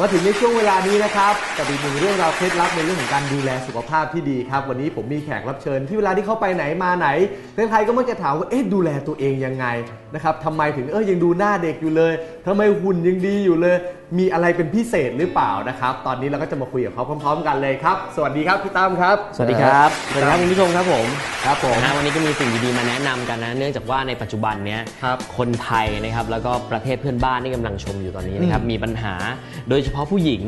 มาถึงในช่วงเวลานี้นะครับกับอีกหนึ่งเรื่องราวเคล็ดลับในเรื่องของการดูแลสุขภาพที่ดีครับ วันนี้ผมมีแขกรับเชิญ ที่เวลาที่เขาไปไหนมาไหนใครๆก็มักจะถามว่าเอ๊ะดูแลตัวเองยังไงนะครับทำไมถึงเออยังดูหน้าเด็กอยู่เลยทำไมหุ่นยังดีอยู่เลย มีอะไรเป็นพิเศษหรือเปล่านะครับ ตอนนี้เราก็จะมาคุยกับเขาพร้อม ๆ กันเลยครับ สวัสดีครับพี่ตั้มครับ สวัสดีครับ สวัสดีครับคุณผู้ชมครับผม ครับผมนะฮะวันนี้ก็มีสิ่งดีๆมาแนะนำกันนะ เนื่องจากว่าในปัจจุบันเนี้ยครับคนไทยนะครับแล้วก็ประเทศเพื่อนบ้านที่กำลังชมอยู่ตอนนี้นะครับอืมมีปัญหาโดยเฉพาะผู้หญิง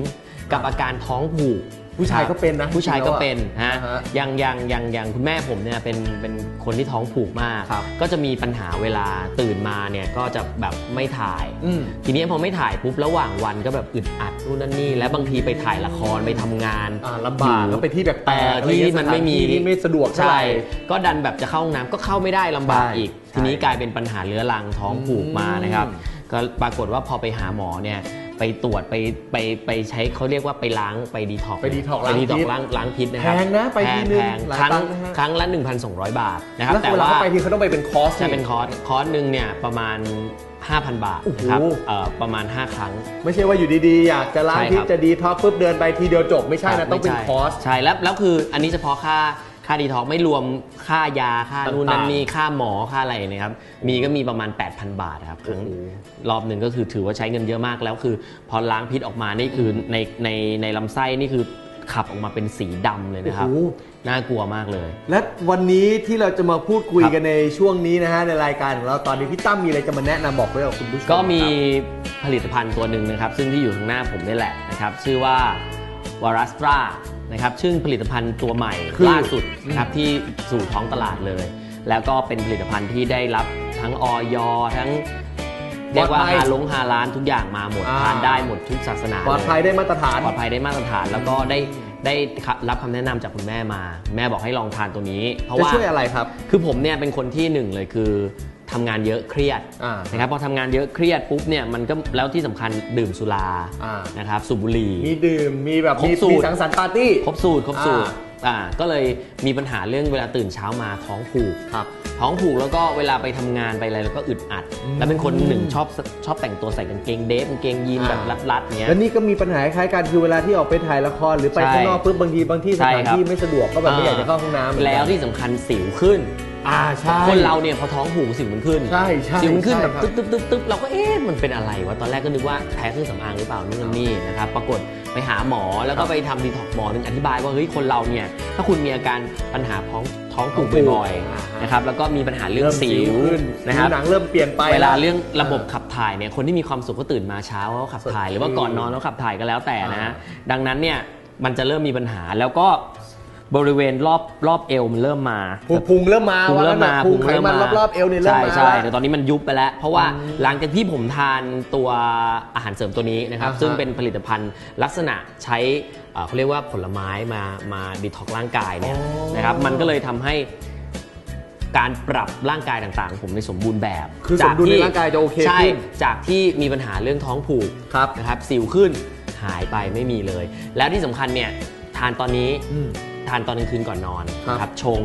กับอาการท้องผูก ผู้ชายก็เป็นนะผู้ชายก็เป็นจริงๆแล้วฮะอ่าฮะอย่างอย่างอย่างอย่างคุณแม่ผมเนี่ยเป็นเป็นคนที่ท้องผูกมากครับก็จะมีปัญหาเวลาตื่นมาเนี่ยก็จะแบบไม่ถ่ายอืมทีนี้พอไม่ถ่ายปุ๊บระหว่างวันก็แบบอึดอัดนู่นนั่นนี่ และบางทีไปถ่ายละครไปทำงานอ่าลำบากก็ไปที่แบบแปลกเออที่มันไม่มีสถานที่ที่ไม่สะดวกเท่าไหร่ใช่ก็ดันแบบจะเข้าห้องน้ำก็เข้าไม่ได้ลำบากใช่อีกใช่ทีนี้กลายเป็นปัญหาเรื้อรังท้องผูกมานะครับอืมก็ปรากฏว่าพอไปหาหมอเนี่ย ไปตรวจไปไปไปใช้เขาเรียกว่าไปล้างไปดีท็อกไป detox ไปดีท็อล้างพิษกล้างล้างพิษนะครับแพงนะไปทีนึงแพงหลายครั้งตังค์นะฮะ ครั้งละ 1,200 บาทนะครับแล้วแต่เวลาว่าเขาไปทีเขาต้องไปเป็นคอร์สจะเป็นคอร์สคอร์สหนึ่งเนี่ยประมาณ 5,000 บาทโอ้โหนะครับเอ่อประมาณ 5 ครั้ง ไม่ใช่ว่าอยู่ดีๆ อยากจะล้างใช่พิคษรับจะดีท็อกปุ๊บเดินไปทีเดียวจบไม่ใช่คนะรับต้องเป็นไม่ใช่คอร์ส ใช่แล้วแล้วคืออันนี้เฉพาะค่า ค่าดีท็อกไม่รวมค่ายาค่านู่นนั่นต่างๆนี่ค่าหมอค่าอะไรนะครับ มีก็มีประมาณ 8,000 บาทครับครั้งโอ้โหรอบหนึ่งก็คือถือว่าใช้เงินเยอะมากแล้วคือ พอล้างพิษออกมานี่คือในในในลำไส้นี่คือขับออกมาเป็นสีดำเลยนะครับโอ้โหน่ากลัวมากเลย และวันนี้ที่เราจะมาพูดคุยครับกันในช่วงนี้นะฮะในรายการของเราตอนนี้พี่ตั้มมีอะไรจะมาแนะนำบอกไว้กับคุณผู้ชมก็มีครับผลิตภัณฑ์ตัวหนึ่งนะครับ ซึ่งที่อยู่ข้างหน้าผมนี่แหละนะครับ ชื่อว่า วารัสตรานะครับซึ่งผลิตภัณฑ์ตัวใหม่คือ ล่าสุดนะครับที่สู่ท้องตลาดเลย แล้วก็เป็นผลิตภัณฑ์ที่ได้รับทั้งออยทั้งเรียกว่าปลอดภัยฮาลงฮาร้านทุกอย่างมาหมดอ่า ทานได้หมดทุกศาสนาปลอดภัยเลยได้มาตรฐาน ปลอดภัยได้มาตรฐานแล้วก็ได้ได้รับคำแนะนำจากคุณแม่มา แม่บอกให้ลองทานตัวนี้ เพราะจะว่า ช่วยอะไรครับ คือผมเนี่ยเป็นคนที่หนึ่งเลยคือ ทำงานเยอะเครียดอ่านะครับพอทำงานเยอะเครียดปุ๊บเนี่ยมันก็แล้วที่สำคัญดื่มสุราอ่านะครับสูบบุหรี่มีดื่มมีแบบครบมีสูตรมีสังสรรค์ปาร์ตี้ครบสูตรครบสูตรอ่าอ่าก็เลยมีปัญหาเรื่องเวลาตื่นเช้ามาท้องผูกครับท้องผูกแล้วก็เวลาไปทำงานไปอะไรแล้วก็อึดอัดอืมแล้วเป็นคนหนึ่งชอบชอบแต่งตัวใส่กางเกงเดฟกางเกงยีนอ่าแบบรัดๆเงี้ยแล้วนี่ก็มีปัญหาคล้ายกันคือเวลาที่ออกไปถ่ายละครหรือไปใช่ข้างนอกปุ๊บบางทีบางที่สใช่ถานครับที่ไม่สะดวกก็แบบไม่อยากจะเข้าห้องน้ำเหมือนกันแล้วที่สำคัญสิวขึ้น อ่าใช่ คนเราเนี่ยพอท้องผูกสิวมันขึ้นใช่ใช่สิวมันขึ้นใช่แบบครับ ตึ๊บตึ๊บตึ๊บตึ๊บเราก็เอ๊ะมันเป็นอะไรวะตอนแรกก็นึกว่าแพ้เครื่องสำอางหรือเปล่านู่นนนนี่นะครับปรากฏไปหาหมอแล้วก็ไปทำดีท็อกหมอถึงอธิบายว่าเฮ้ยคนเราเนี่ยถ้าคุณมีอาการปัญหาท้องท้องผูกบ่อยอ่าๆนะครับแล้วก็มีปัญหาเรื่องเริ่มสิวขึ้นนะครับผิวหนังเริ่มเปลี่ยนไป เวลาแเรื่องระบบขับถ่ายเนี่ยคนที่มีความสุขก็ตื่นมาเช้าเขาขับถ่ายสดชื่นหรือว่าก่อนนอนเขาขับถ่ายก็แล้วแต่นะอ่าดังนั้นเนี่ยมันจะเริ่มมีปัญหาแล้วก็ บริเวณรอบรอบเอวมันเริ่มมาพุงพุงเริ่มมาพุงเริ่มมาพุงไขมันรอบๆเอวเนี่ยเริ่มใช่มาใช่แล้วแต่ตอนนี้มันยุบไปแล้ว เพราะว่าอืมหลังจากที่ผมทานตัวอาหารเสริมตัวนี้นะครับอ่าฮะซึ่งเป็นผลิตภัณฑ์ลักษณะใช้เอ่อเขาเรียกว่าผลไม้มามาดีท็อกร่างกายเนี่ยอ๋อนะครับมันก็เลยทำให้การปรับร่างกายต่างๆของผมในสมบูรณ์แบบคือสมดุลในร่างกายจะโอเคใช่ขึ้นจากที่มีปัญหาเรื่องท้องผูกครับนะครับสิวขึ้นหายไปไม่มีเลย แล้วที่สำคัญเนี่ยทานตอนนี้อืม ทานตอนกลางคืนก่อนนอนครับนะครับชง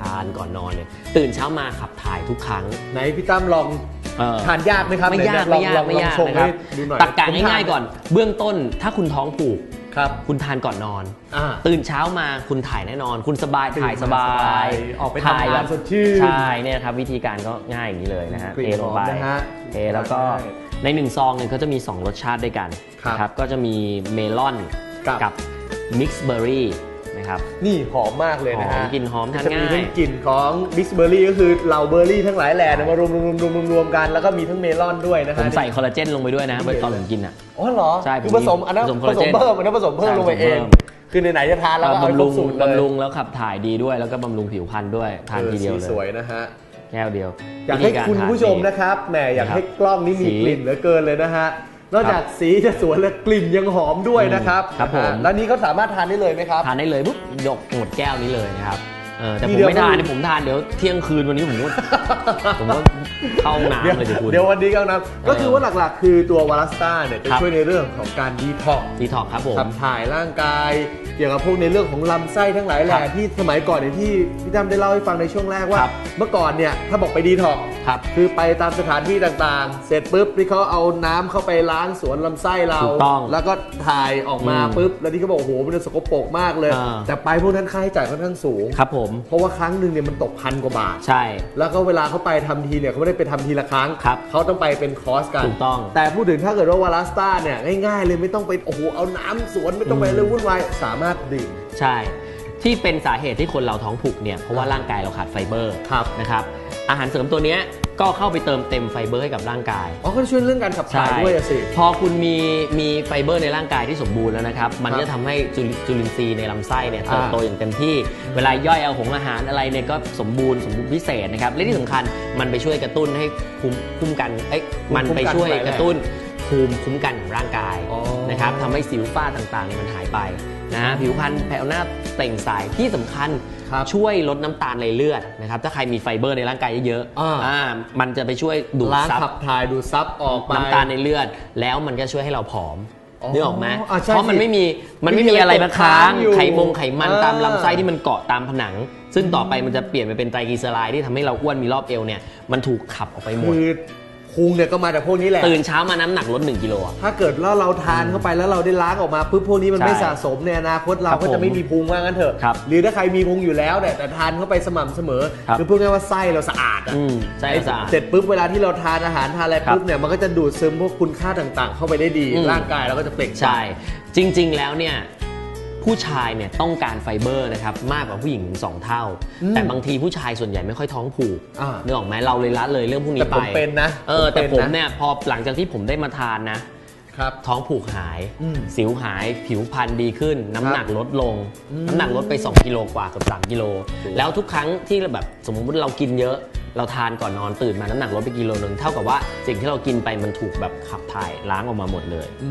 ทานก่อนนอนเนี่ยตื่นเช้ามาขับถ่ายทุกครั้งไหนพี่ตั้มลองเออทานยากไหมครับไม่ยากไหนไม่ยากลองไม่ยากลองชงนะครับให้ดูหน่อยตักกะผมทง่ายๆก่อน เบื้องต้นถ้าคุณท้องผูก ครับคุณทานก่อนนอน อ่า ตื่นเช้ามาคุณถ่ายแน่นอน คุณสบายตื่นถ่ายสบามาสบายยออกไปถ่ายทำงานแบบสดชื่นใช่เนี่ยครับวิธีการก็ง่ายอย่างนี้เลยนะฮะกลิ่นเทลงไปหอมนะฮะเทแล้วก็ใช่ในหนึ่งซองเนี่ยเขาจะมี 2 รสชาติด้วยกันครับนะครับก็จะมีเมลอนกับกับ มิกซ์เบอร์รี่ นะครับนี่หอมมากเลยนะหอฮะมกลิ่นหอมทานจะมีง่ายทั้งกลิ่นของบิสเบอร์รี่ก็คือเหล่าเบอร์รี่ทั้งหลายแหล่เนี่ยมารวมรวมรวมรวมรวมกันแล้วก็มีทั้งเมลอนด้วยนะผฮะมใส่คอลลาเจนลงไปด้วยนะตอนผมกินอะ อ๋อเหรอใช่ผมคือผสมอันนั้นผสมผคอลลาสเจมนเพิ่มอันนั้นผสมเพิ่มใช่ลงไปเอง ผสมเพิ่มคือไหนๆจะทานแล้วก็เอาให้บำครรุบงสูตรเลยบำรุงแล้วขับถ่ายดีด้วย แล้วก็บำรุงผิวพรรณด้วยทานทีเดียวออเลสีสวยยนะฮะ แก้วเดียวอยากให้วิธีรคุณทานผู้ชมดี นะครับแหมอยากนะครับให้กล้องนี้มีสี กลิ่นเหลือเกินเลยนะฮะ นอกจากสีจะสวยแล้วกลิ่นยังหอมด้วยนะครับครับผมนะฮะแล้วนี้เขาสามารถทานได้เลยไหมครับ ทานได้เลยปุ๊บยกหมดแก้วนี้เลยนะครับ เออแต่ผทีมเดียวไม่ทานก็ผมทานเดี๋ยวเที่ยงคืนวันนี้ผมก็ผมก็เข้าห้องน้ำเดี๋ยวเลยเดี๋ยวคุณเดี๋ยววันนี้ก็นะก็คือว่าหลักๆ คือตัววาลาสต้าเนี่ยจะครับช่วยในเรื่องของการดีท็อกดีท็อกครับผมขับถ่ายร่างกาย เกี่ยวกับพวกในเรื่องของลำไส้ทั้งหลายแหครัละบที่สมัยก่อนเนี่ยที่พี่ตั้มได้เล่าให้ฟังในช่วงแรกว่าครับเมื่อก่อนเนี่ยถ้าบอกไปดีท็อกครับคือไปตามสถานที่ต่างๆ เสร็จปุ๊บที่เขาเอาน้ำเข้าไปล้างสวนลำไส้เราถูกต้องแล้วก็ถ่ายออกมาอืมปุ๊บแล้วที่เขาบอกโอ้โหมันสกปรกมากเลยอ่าแต่ไปพวกนั้นค่าใช้จ่ายค่อนข้างสูงครับผมเพราะว่าครั้งหนึ่งเนี่ยมันตกพันกว่าบาท ใช่ แล้วก็เวลาเขาไปทำทีเนี่ยเขาไม่ได้ไปทำทีละครั้งครับเขาต้องไปเป็นคอร์สกันถูกต้อง แต่พูดถึงถ้าเกิดว่าวาลาสต้าเนี่ยง่ายๆเลยไม่ต้องไปโอ้โหเอาน้ำสวนไม่ต้องไปอืมเรื่องวุ่นวายสามารถดื่มใช่ ที่เป็นสาเหตุที่คนเราท้องผูกเนี่ยเพราะว่าร่างกายเราขาดไฟเบอร์ครับนะครับอาหารเสริมตัวเนี้ย ก็เข้าไปเติมเต็มไฟเบอร์ให้กับร่างกาย อ๋อก็ช่วยเรื่องการขับถ่ายด้วยอะสิ พอคุณมีมีไฟเบอร์ในร่างกายที่สมบูรณ์แล้วนะครับ มันครับจะทำให้จุลิจุลินทรีย์ในลำไส้เนี่ยอ่าเติบโตอย่างเต็มที่ เวลาย่อยเอาของอาหารอะไรเนี่ยก็สมบูรณ์สมบูรณ์พิเศษนะครับ และที่สำคัญมันไปช่วยกระตุ้นให้ภูมิคุ้มกันเอ้ยมันไปช่วยกระตุ้นภูมิคุ้มกันของร่างกายอ๋อนะครับทำให้สิวฝ้าต่างๆเนี่ยมันหายไป นะผิวพรรณแผ่วหน้าเปล่งใสที่สำคัญครับช่วยลดน้ำตาลในเลือดนะครับถ้าใครมีไฟเบอร์ในร่างกายเยอะๆอ่าอ่ามันจะไปช่วยดูดล้างซับขับถ่ายดูดซับออกไป น้ำตาลในเลือด แล้วมันก็ช่วยให้เราผอมอ๋อนึกออกไหมอะใช่เพราะมันสิไม่มีมันไม่ไม่มีมีอะไรมาค้างอยู่ไขมงไขมันอ่าตามลำไส้ที่มันเกาะตามผนัง ซึ่งต่อไปมันจะเปลี่ยนไปเป็นไตรกลีเซอไรด์ที่ทำให้เราอ้วนมีรอบเอวเนี่ยมันถูกขับออกไปหมด คือ พุงเนี่ยก็มาจากพวกนี้แหละ ตื่นเช้ามาน้ำหนักลด1กิโลอะ ถ้าเกิดว่าเราทานเข้าไปแล้วเราได้ล้างออกมาปุ๊บพวกนี้มันใช่ไม่สะสมในอนาคตเราครับก็จะไม่ผมมีพุงว่างั้นเถอะ ครับหรือถ้าใครมีพุงอยู่แล้วเนี่ยแต่ทานเข้าไปสม่ำเสมอครับคือพูดง่ายๆว่าไส้เราสะอาดอะอืมใช่ไอ้สะอาดเสร็จปุ๊บเวลาที่เราทานอาหารทานอะไรครับ ปุ๊บเนี่ยมันก็จะดูดซึมพวกคุณค่าต่างๆ เข้าไปได้ดีอืมร่างกายเราก็จะเปล่งปลั่ง ใช่ จริง ๆ แล้วเนี่ย ผู้ชายเนี่ยต้องการไฟเบอร์นะครับมากกว่าผู้หญิงถึงสองเท่าอืมแต่บางทีผู้ชายส่วนใหญ่ไม่ค่อยท้องผูกอ่า เนื้อออกไหมเราเลยละเลยเรื่องพวกนี้แต่ไปผมเป็นนะเออแต่ผมผเป็นมนะเนี่ยพอหลังจากที่ผมได้มาทานนะ ครับ ท้องผูกหาย อืมสิวหาย ผิวพรรณดีขึ้น น้ำหนักลดลงอืมน้ำหนักลดไป 2 กิโลกว่าเกือบ3กิโลโอ้แล้วทุกครั้งที่แบบสมมติเรากินเยอะ เราทานก่อนนอนตื่นมาน้ำหนักลดไปกิโลนึงเท่ากับว่าสิ่งที่เรากินไปมันถูกแบบขับถ่ายล้างออกมาหมดเลยอื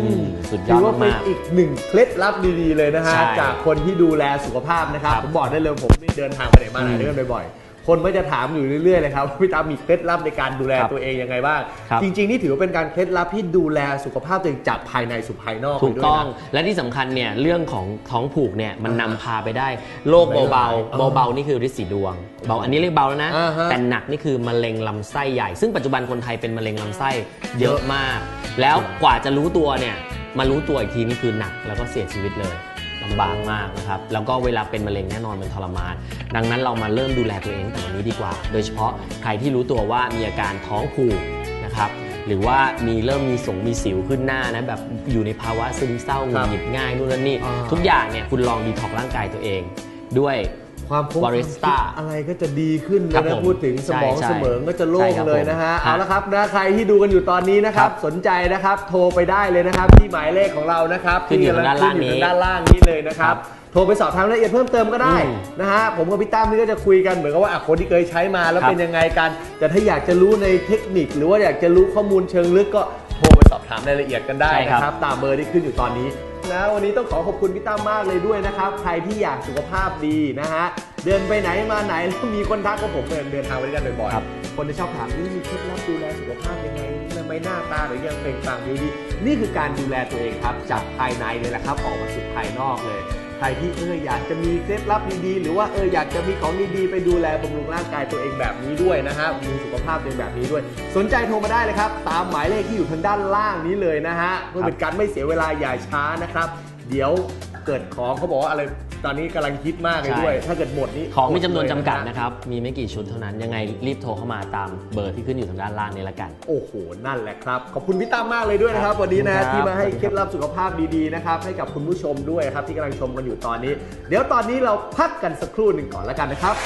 อืมมสุดยถือดอว่าเป็นมาก อีกหนึ่งเคล็ดลับดีๆเลยนะฮะ ใช่จากคนที่ดูแลสุขภาพนะครับ ครับผมบอกได้เลยผมนี่เดินทางไปไหนมาไหนอืม ด้วยกันบ่อยๆ คนก็จะถามอยู่เรื่อยๆเลยครับว่าพี่ตามมีเคล็ดลับในการดูแลครับตัวเองยังไงบ้าง ครับ จริงๆ นี่ถือว่าเป็นการเคล็ดลับที่ดูแลสุขภาพตัวเองจากภายในสู่ภายนอกถูกไปด้วยต้องนะและที่สำคัญเนี่ยเรื่องของท้องผูกเนี่ยมันนำพาไปได้โรคเบาไม่ได้ๆเบาๆนี่คือฤทธิ์สีดวงเบาอันนี้เรียกเบาแล้วนะ อ่าฮะแต่หนักนี่คือมะเร็งลำไส้ใหญ่ ซึ่งปัจจุบันคนไทยเป็นมะเร็งลำไส้เยอะมาก แล้วกว่าจะรู้ตัวเนี่ยมารู้ตัวอีกทีนี่คือหนักแล้วก็เสียชีวิตเลย ลำบากมากนะครับ แล้วก็เวลาเป็นมะเร็งแน่นอนมันทรมาน ดังนั้นเรามาเริ่มดูแลตัวเองตั้งแต่วันนี้ดีกว่า โดยเฉพาะใครที่รู้ตัวว่ามีอาการท้องผูกนะครับ หรือว่ามีเริ่มมีสงมีสิวขึ้นหน้านะแบบอยู่ในภาวะซึมเศร้าหงุดหงิดง่ายนู่นนั่นนี่อ่าทุกอย่างเนี่ยคุณลองดีท็อกร่างกายตัวเองด้วย ความคง Barista อะไรก็จะดีขึ้นเลครัยบนะผมพูดถึงสมองใช่เสมอก็จะโล่ใช่งครับเลยนะฮะผมเอาละครับนะใครที่ดูกันอยู่ตอนนี้นะครับครับ สนใจนะครับโทรไปได้เลยนะครับที่หมายเลขของเรานะครับขึ้นอยู่ทางด้านล่างนี้ขึ้อยู่ทด้านล่างนี้เลยนะครับครับโทรไปสอบถามรายละเอียดเพิ่มเติมก็ได้อืมนะฮะผมกับพี่ตั้มนี่ก็จะคุยกันเหมือนกับว่าอะคนที่เคยใช้มาแล้วครับเป็นยังไงกัน แต่ถ้าอยากจะรู้ในเทคนิค หรือว่าอยากจะรู้ข้อมูลเชิงลึกก็โทรไปสอบถามรายละเอียดกันได้ใช่ครับนะครับ ตามเบอร์ที่ขึ้นอยู่ตอนนี้ นะ วันนี้ต้องขอขอบคุณพี่ตั้มมากเลยด้วยนะครับ ใครที่อยากสุขภาพดีนะฮะ เดินไปไหนมาไหนแล้วมีคนทักกับผมเดินเดินทางไปด้วยกันบ่อยครับ ๆ คนจะชอบถามนี่มีเคล็ดลับดูแลสุขภาพยังไงทำไมหน้าตาหรือยังเปล่งปลั่งอยู่ดี นี่คือการดูแลตัวเองครับ จากภายในเลยแหละครับออกมาสู่ภายนอกเลย ใครที่เอออยากจะมีเคล็ดลับดีๆ หรือว่าเอออยากจะมีของดีๆ ไปดูแลบำรุงร่างกายตัวเองแบบนี้ด้วยนะฮะมีสุขภาพตัวเองแบบนี้ด้วย สนใจโทรมาได้เลยครับ ตามหมายเลขที่อยู่ทางด้านล่างนี้เลยนะฮะเพื่อเป็นการไม่เสียเวลาอย่าช้านะครับ เดี๋ยว เกิดของเขาบอกว่าอะไรตอนนี้กำลังคิดมากเลยด้วย ใช่ ถ้าเกิดหมดนี้ของมีจำนวนจำกัดหมเลยนะครับ มีไม่กี่ชุดเท่านั้น ยังไงรีบโทรเข้ามาตามเบอร์ที่ขึ้นอยู่ทางด้านล่างนี้ละกัน โอ้โห นั่นแหละครับ ขอบคุณพี่ตั้มมากเลยด้วยนะครับ วันนี้นะ ครับที่มาให้สวัสดีเคครับล็ดลับสุขภาพดีๆนะครับ ให้กับคุณผู้ชมด้วยครับที่กำลังชมกันอยู่ตอนนี้ เดี๋ยวตอนนี้เราพักกันสักครู่หนึ่งก่อนแล้วกันนะครับ